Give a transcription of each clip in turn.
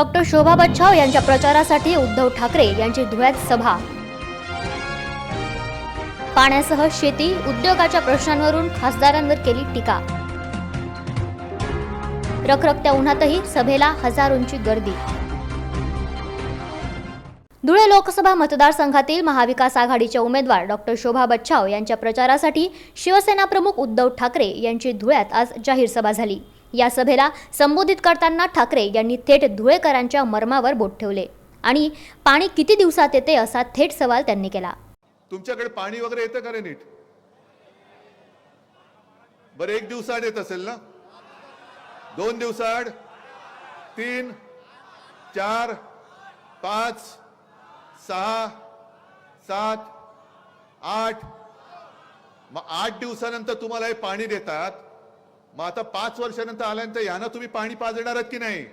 Doctor Shobha Bachhav यांच्या प्रचारासाठी उद्धव ठाकरे यांची धुळ्यात सभा. पाण्यासह शेती उद्योगाच्या प्रश्नांवरून खासदारांवर केली टीका. रखरखत्या उन्हातही सभेला हजारोंची गर्दी. धुळे लोकसभा मतदारसंघातील महाविकास आघाडीच्या उमेदवार डॉक्टर शोभा बच्छाव यांच्या प्रचारासाठी शिवसेना प्रमुख उद्धव ठाकरे यांची धुळ्यात आज जाहीर सभा झाली. या सभेला संबोधित करताना ठाकरे यांनी थेट धुळेकरांच्या मर्मावर बोट ठेवले. आणि पाणी किती दिवसात येते असा थेट सवाल त्यांनी केला. तुमच्याकडे पाणी वगैरे येतं का रे नीट? बरं एक दिवसाआड येत असेल ना? दोन दिवसाआड? तीन? चार? पाच? सहा? सात? आठ? मग आठ दिवसानंतर तुम्हाला हे पाणी देतात? मग आता पाच वर्षानंतर आल्यानंतर यांना तुम्ही पाणी पाजणार आहात की नाही?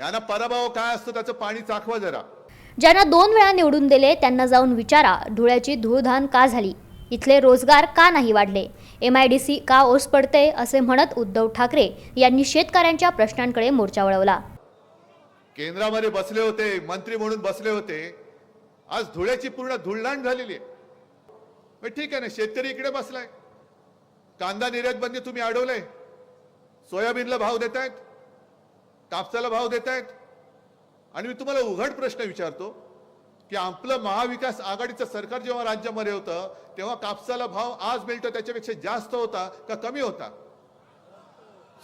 यांना पराभव काय असतो त्याचं पाणी चाखवा जरा. ज्यांना दोन वेळा निवडून दिले त्यांना जाऊन विचारा धुळ्याची धूळधान का झाली? इथले रोजगार का नाही वाढले? एम आय डी सी का ओस पडते असे म्हणत उद्धव ठाकरे यांनी शेतकऱ्यांच्या प्रश्नांकडे मोर्चा वळवला. केंद्रामध्ये बसले होते मंत्री म्हणून बसले होते. आज धुळ्याची पूर्ण धुळदाण झालेली आहे. ठीक आहे ना शेतकरी इकडे बसलाय. कांदा निर्यात बंदी तुम्ही अडवलंय. सोयाबीनला भाव देत आहेत कापसाला भाव देत आहेत आणि मी तुम्हाला उघड प्रश्न विचारतो की आपलं महाविकास आघाडीचं सरकार जेव्हा राज्यामध्ये होतं तेव्हा कापसाला भाव आज मिळतो त्याच्यापेक्षा जास्त होता का कमी होता?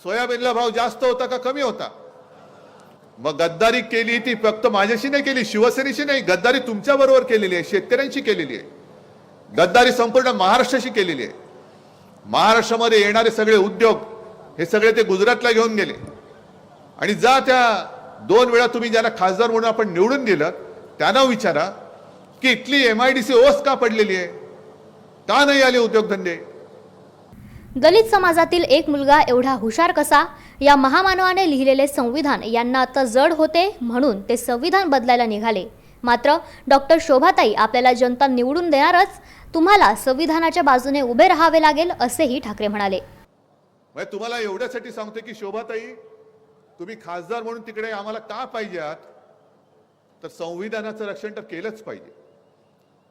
सोयाबीनला भाव जास्त होता का कमी होता? मग गद्दारी केली ती फक्त माझ्याशी नाही केली शिवसेनेशी नाही गद्दारी तुमच्या बरोबर केलेली आहे शेतकऱ्यांशी केलेली आहे. गद्दारी संपूर्ण महाराष्ट्राशी केलेली आहे. महाराष्ट्रामध्ये येणारे सगळे उद्योग हे सगळे ते गुजरातला घेऊन गेले. आणि जा त्या दोन वेळा तुम्ही ज्यांना खासदार म्हणून आपण निवडून दिलं त्यांना विचारा की इथली एम आय डी सी ओस का पडलेली आहे? का नाही आले उद्योगधंदे? दलित समाजातील एक मुलगा एवढा हुशार कसा? या महामानवाने लिहिलेले संविधान यांना आता जड होते म्हणून ते संविधान बदलायला निघाले. मात्र डॉक्टर शोभाताई आपल्याला जनता निवडून देणारच तुम्हाला संविधानाच्या बाजूने उभे राहावे लागेल असेही ठाकरे म्हणाले. म्हणजे तुम्हाला एवढ्यासाठी सांगतो की शोभाताई तुम्ही खासदार म्हणून तिकडे आम्हाला का पाहिजे आहात तर संविधानाचं रक्षण तर केलंच पाहिजे.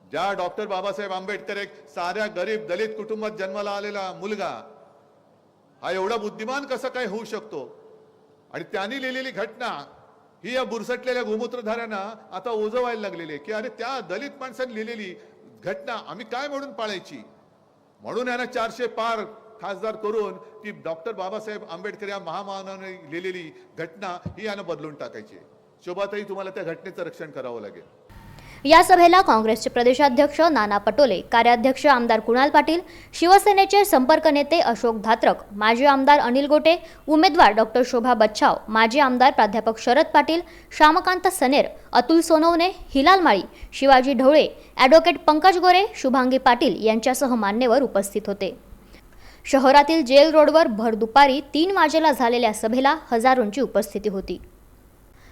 ज्या डॉक्टर बाबासाहेब आंबेडकर एक साऱ्या गरीब दलित कुटुंबात जन्माला आलेला मुलगा हा एवढा बुद्धिमान कसा काय होऊ शकतो? आणि त्यांनी लिहिलेली घटना ही या बुरसटलेल्या गोमूत्रधाऱ्यांना आता ओझं व्हायला लागलेले की अरे त्या दलित माणसांनी लिहिलेली घटना आम्ही काय म्हणून पाळायची? म्हणून यांना चारशे पार खासदार करून ती डॉक्टर बाबासाहेब आंबेडकर या महामानाने लिहिलेली घटना ही यानं बदलून टाकायची शोभातही शोभाताई तुम्हाला त्या घटनेचं रक्षण करावं लागेल. या सभेला काँग्रेसचे प्रदेशाध्यक्ष नाना पटोले कार्याध्यक्ष आमदार कुणाल पाटील शिवसेनेचे संपर्क नेते अशोक धात्रक माजी आमदार अनिल गोटे उमेदवार डॉक्टर शोभा बच्छाव माजी आमदार प्राध्यापक शरद पाटील श्यामकांत सनेर अतुल सोनवणे हिलाल माळी शिवाजी ढवळे ॲडव्होकेट पंकज गोरे शुभांगी पाटील यांच्यासह मान्यवर उपस्थित होते. शहरातील जेल रोडवर भर दुपारी तीन वाजेला झालेल्या सभेला हजारोंची उपस्थिती होती.